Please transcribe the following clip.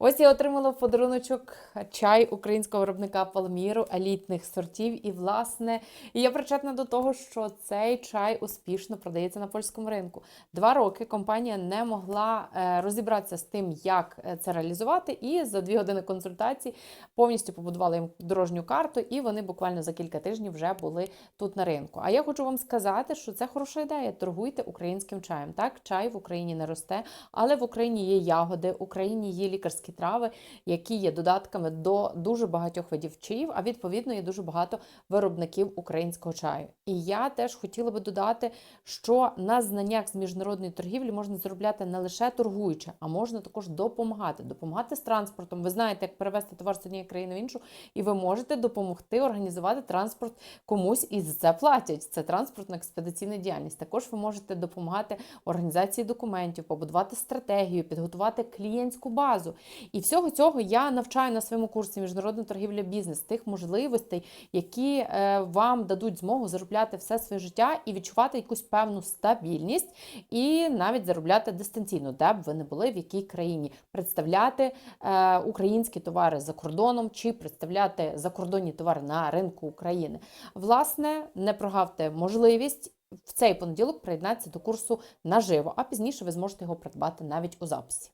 Ось я отримала в подаруночок чай українського виробника Палміру елітних сортів. І, власне, я причетна до того, що цей чай успішно продається на польському ринку. Два роки компанія не могла е, розібратися з тим, як е, це реалізувати. І за дві години консультацій повністю побудували їм дорожню карту, і вони буквально за кілька тижнів вже були тут на ринку. А я хочу вам сказати, що це хороша ідея. Торгуйте українським чаєм. Так, чай в Україні не росте, але в Україні є ягоди, в Україні є лікарські трави, які є додатками до дуже багатьох видів чаїв, а відповідно є дуже багато виробників українського чаю. І я теж хотіла би додати, що на знаннях з міжнародної торгівлі можна заробляти не лише торгуючи, а можна також допомагати. Допомагати з транспортом. Ви знаєте, як перевезти товар з однієї країни в іншу, і ви можете допомогти організувати транспорт комусь і за це платять. Це транспортна експедиційна діяльність. Також ви можете допомагати організації документів, побудувати стратегію, підготувати клієнтську базу. І всього цього я навчаю на своєму курсі міжнародна торгівля бізнес тих можливостей, які е, вам дадуть змогу заробляти все своє життя і відчувати якусь певну стабільність, і навіть заробляти дистанційно, де б ви не були, в якій країні, представляти е, українські товари за кордоном чи представляти закордонні товари на ринку України. Власне, не прогавте можливість. В цей понеділок приєднатися до курсу наживо, а пізніше ви зможете його придбати навіть у записі.